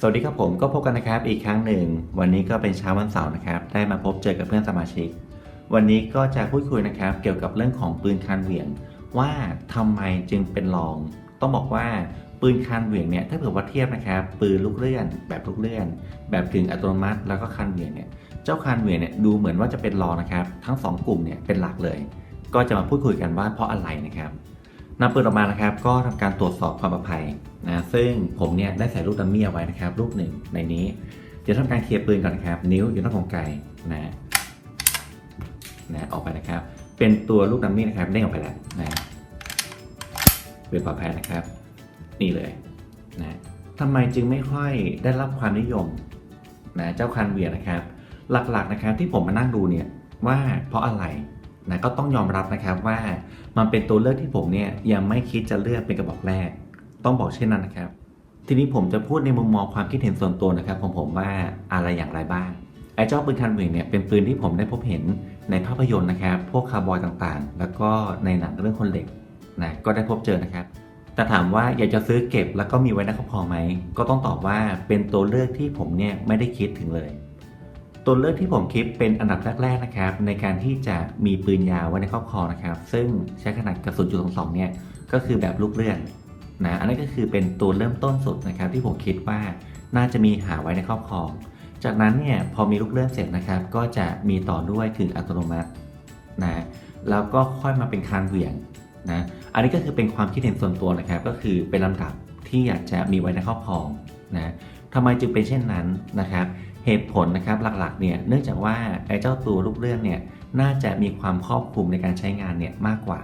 สวัสดีครับผมก็พบกันนะครับอีกครั้งหนึ่ง วันนี้ก็เป็นเช้าวันเสาร์นะครับ ได้มาพบเจอกับเพื่อนสมาชิก วันนี้ก็จะพูดคุยนะครับ เกี่ยวกับเรื่องของปืนคานเหวี่ยง ว่าทำไมจึงเป็นรอง ต้องบอกว่าปืนคานเหวี่ยงเนี่ยถ้าเผื่อว่าเทียบนะครับ ปืนลูกเลื่อน แบบลูกเลื่อน แบบกึ่งอัตโนมัติ แล้วก็คานเหวี่ยงเนี่ยเจ้าคานเหวี่ยงเนี่ยดูเหมือนว่าจะเป็นรองนะครับ ทั้งสองกลุ่มเนี่ยเป็นหลักเลย ก็จะมาพูดคุยกันว่าเพราะอะไรนะครับ นำปืนออกมานะครับ ก็ทำการตรวจสอบความปลอดภัยนะซึ่งผมเนี่ยได้ใส่ลูกดัมมี่เอาไว้นะครับลูกหนึ่งในนี้เดี๋ยวทำการเคลียร์ปืนก่อนนะครับ นิ้วอยู่นอกของไกนะนะออกไปนะครับ เป็นตัวลูกดัมมี่นะครับเด้งออกไปแล้วนะเป็นปลอดภัยนะครับ นี่เลยนะทำไมจึงไม่ค่อยได้รับความนิยมนะเจ้าคันเวียนะครับ หลักๆนะครับที่ผมมานั่งดูเนี่ยว่าเพราะอะไร นะก็ต้องยอมรับนะครับว่ามันเป็นตัวเลือกที่ผมเนี่ยยังไม่คิดจะเลือกเป็นกระบอกแรก ต้องบอกเช่นนั้นนะครับ ทีนี้ผมจะพูดในมุมมองความคิดเห็นส่วนตัวนะครับของผมว่าอะไรอย่างไรบ้างไอ้เจ้าปืนคันเหวี่ยงเนี่ยเป็นปืนที่ผมได้พบเห็นในภาพยนตร์นะครับ พวกคาร์บอยต่างๆ แล้วก็ในหนังเรื่องคนเหล็กนะก็ได้พบเจอนะครับ แต่ถามว่าอยากจะซื้อเก็บแล้วก็มีไว้ในครอบครองไหมก็ต้องตอบว่าเป็นตัวเลือกที่ผมเนี่ยไม่ได้คิดถึงเลย ตัวเลือกที่ผมคิดเป็นอันดับแรกๆนะครับ ในการที่จะมีปืนยาวไว้ในครอบครองนะครับ ซึ่งใช้ขนาดกระสุนจุดสองเนี่ยก็คือแบบลูกเลื่อนนะอันนี้ก็คือเป็นตัวเริ่มต้นสุดนะครับ ที่ผมคิดว่าน่าจะมีหาไว้ในครอบครอง จากนั้นเนี่ยพอมีลูกเลื่อนเสร็จนะครับ ก็จะมีต่อด้วยถึงอัตโนมัตินะแล้วก็ค่อยมาเป็นคานเหวี่ยงนะอันนี้ก็คือเป็นความคิดเห็นส่วนตัวนะครับ ก็คือเป็นลำดับที่อยากจะมีไว้ในครอบครองนะ ทำไมจึงเป็นเช่นนั้นนะครับเหตุผลนะครับหลักๆเนี่ยเนื่องจากว่าไอ้เจ้าตัวลูกเลื่อนเนี่ยน่าจะมีความครอบคลุมในการใช้งานเนี่ยมากกว่า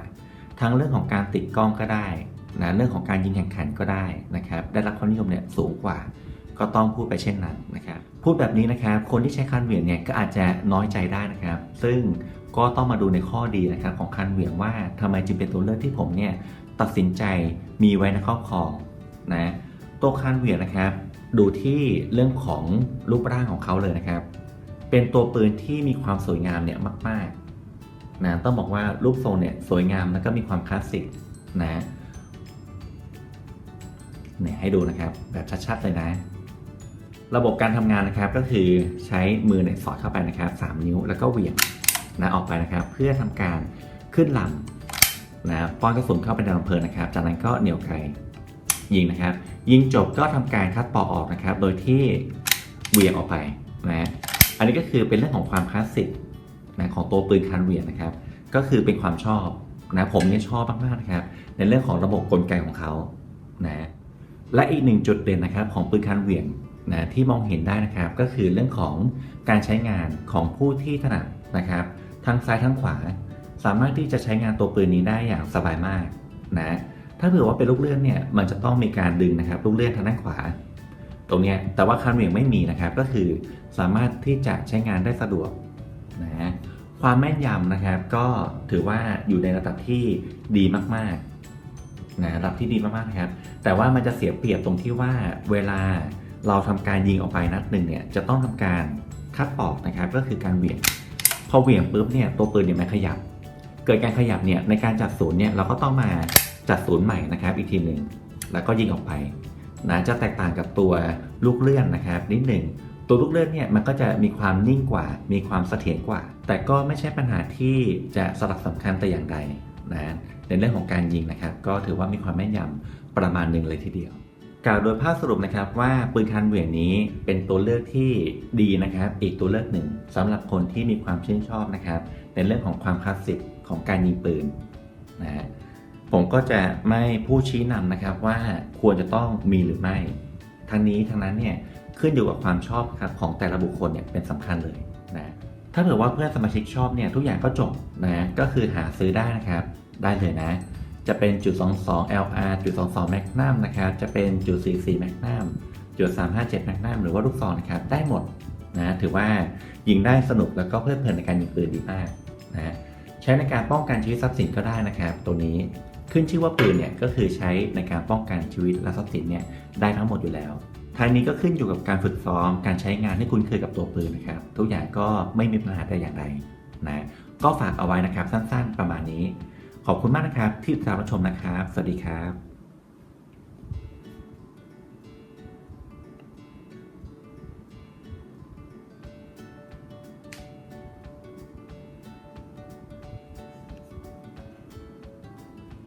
ทั้งเรื่องของการติดกล้องก็ได้นะเรื่องของการยิงแข่งขันก็ได้นะครับได้รับความนิยมเนี่ยสูงกว่า ก็ต้องพูดไปเช่นนั้นนะครับพูดแบบนี้นะครับคนที่ใช้คันเหวี่ยงเนี่ยก็อาจจะน้อยใจได้นะครับ ซึ่งก็ต้องมาดูในข้อดีนะครับของคันเหวี่ยงว่าทำไมจึงเป็นตัวเลือกที่ผมเนี่ยตัดสินใจมีไว้ในครอบครองนะตัวคันเหวี่ยงนะครับ ดูที่เรื่องของรูปร่างของเขาเลยนะครับ เป็นตัวปืนที่มีความสวยงามเนี่ยมากๆนะต้องบอกว่ารูปทรงเนี่ยสวยงามแล้วก็มีความคลาสสิกนะเนี่ยให้ดูนะครับแบบชัดๆเลยนะ ระบบการทำงานนะครับก็คือใช้มือเนี่ยสอดเข้าไปนะครับ3นิ้วแล้วก็เหวี่ยงนะออกไปนะครับ เพื่อทำการขึ้นลำนะป้อนกระสุนเข้าไปในลำเพลิงนะครับ จากนั้นก็เหนี่ยวไก ยิงนะครับ ยิงจบก็ทำการคัดปอกออกนะครับ โดยที่เวี่ยงออกไปนะอันนี้ก็คือเป็นเรื่องของความคลาสสิกนะของตัวปืนคันเหวี่ยงนะครับ ก็คือเป็นความชอบนะผมเนี่ยชอบมากๆนะครับ ในเรื่องของระบบกลไกของเขานะและอีกหนึ่งจุดเด่นนะครับของปืนคันเหวี่ยงนะที่มองเห็นได้นะครับก็คือเรื่องของการใช้งานของผู้ที่ถนัดนะครับ ทั้งซ้ายทั้งขวา สามารถที่จะใช้งานตัวปืนนี้ได้อย่างสบายมากนะ ถ้าเผื่อว่าเป็นลูกเลื่อนเนี่ยมันจะต้องมีการดึงนะครับลูกเลื่อนทางด้านขวา ตรงนี้แต่ว่าคันเหวี่ยงไม่มีนะครับ ก็คือสามารถที่จะใช้งานได้สะดวกนะความแม่นยำนะครับ ก็ถือว่าอยู่ในระดับที่ดีมากๆนะระดับที่ดีมากๆครับแต่ว่ามันจะเสียเปรียบตรงที่ว่าเวลาเราทำการยิงออกไปนัดหนึ่งเนี่ยจะต้องทำการคัดปอกนะครับ ก็คือการเหวี่ยงพอเหวี่ยงปุ๊บเนี่ยตัวปืนเนี่ยมันขยับ เกิดการขยับเนี่ยในการจัดศูนย์เนี่ยเราก็ต้องมา จัดศูนย์ใหม่นะครับอีกทีหนึ่งแล้วก็ยิงออกไปนะจะแตกต่างกับตัวลูกเลื่อนนะครับนิดหนึ่งตัวลูกเลื่อนเนี่ยมันก็จะมีความนิ่งกว่า มีความเสถียรกว่า แต่ก็ไม่ใช่ปัญหาที่จะสลักสำคัญแต่อย่างใดนะในเรื่องของการยิงนะครับ ก็ถือว่ามีความแม่นยำประมาณหนึ่งเลยทีเดียว กล่าวโดยภาพสรุปนะครับว่าปืนคันเหวี่ยงนี้เป็นตัวเลือกที่ดีนะครับ อีกตัวเลือกหนึ่งสำหรับคนที่มีความชื่นชอบนะครับในเรื่องของความคลาสสิกของการยิงปืนนะฮะ ผมก็จะไม่ผู้ชี้นำนะครับว่าควรจะต้องมีหรือไม่ ทั้งนี้ทั้งนั้นเนี่ยขึ้นอยู่กับความชอบครับของแต่ละบุคคลเนี่ยเป็นสำคัญเลยนะถ้าเผื่อว่าเพื่อนสมาชิกชอบเนี่ยทุกอย่างก็จบนะก็คือหาซื้อได้นะครับ ได้เลยนะ จะเป็นจุด22 LR จุด22 Magnum นะครับจะเป็นจุด44 Magnum จุด357 Magnum หรือว่าลูกซองนะครับได้หมดนะถือว่ายิงได้สนุกแล้วก็เพลิดเพลินในการยิงปืนดีมากนะใช้ในการป้องกันชีวิตทรัพย์สินก็ได้นะครับ ตัวนี้ ขึ้นชื่อว่าปืนเนี่ยก็คือใช้ในการป้องกันชีวิตและทรัพย์สินเนี่ยได้ทั้งหมดอยู่แล้วท้ายนี้ก็ขึ้นอยู่กับการฝึกซ้อม การใช้งานที่คุณเคยกับตัวปืนนะครับ ทุกอย่างก็ไม่มีปัญหาแต่อย่างใดนะ ก็ฝากเอาไว้นะครับสั้นๆ ประมาณนี้ ขอบคุณมากนะครับที่ติดตามรับชมนะครับ สวัสดีครับ